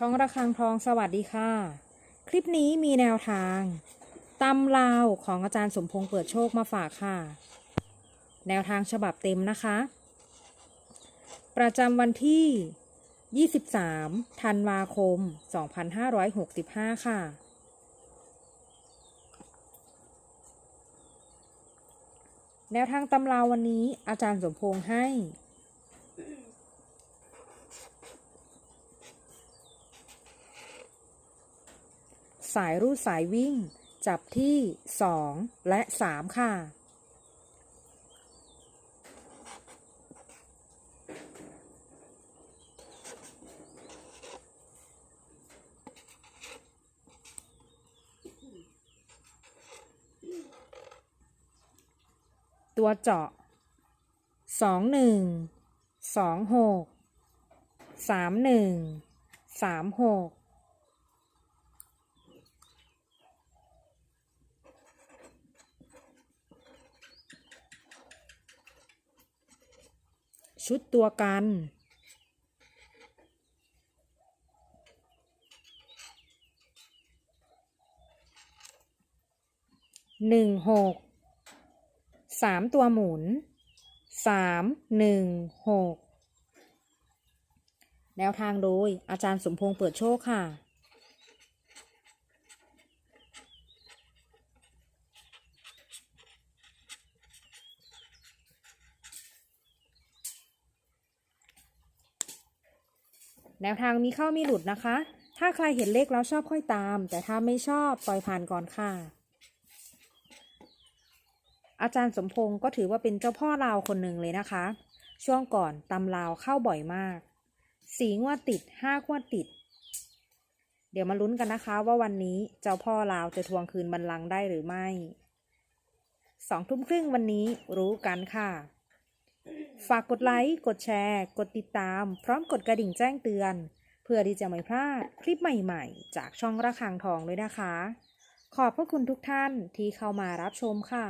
ช่องระฆังทองสวัสดีค่ะ คลิปนี้มีแนวทางตำลาวของอาจารย์สมพงษ์เปิดโชคมาฝากค่ะ แนวทางฉบับเต็มนะคะ ประจำวันที่ 23 ธันวาคม 2565 ค่ะ แนวทางตำราวันนี้อาจารย์สมพงษ์ให้ สายรูดสายวิ่ง จับที่ 2 และ 3 ค่ะ ตัวเจาะ 2 1 2 6 3 1 3 6 ชุดตัวกัน หนึ่งหก สามตัวหมุน สาม หนึ่ง หก แนวทางโดยอาจารย์สมพงษ์เปิดโชคค่ะ แนวทางมีเข้ามีหลุดนะคะ ถ้าใครเห็นเลขแล้วชอบค่อยตาม แต่ถ้าไม่ชอบปล่อยผ่านก่อนค่ะ อาจารย์สมพงศ์ก็ถือว่าเป็นเจ้าพ่อลาวคนหนึ่งเลยนะคะ ช่วงก่อนตำลาวเข้าบ่อยมาก สีงวดติดห้างวดติด เดี๋ยวมาลุ้นกันนะคะว่าวันนี้เจ้าพ่อลาวจะทวงคืนบัลลังก์ได้หรือไม่สองทุ่มครึ่งวันนี้รู้กันค่ะ ฝากกดไลค์ กดแชร์ กดติดตาม พร้อมกดกระดิ่งแจ้งเตือน เพื่อที่จะไม่พลาดคลิปใหม่ๆ จากช่องระฆังทองด้วยนะคะ ขอบพระคุณทุกท่านที่เข้ามารับชมค่ะ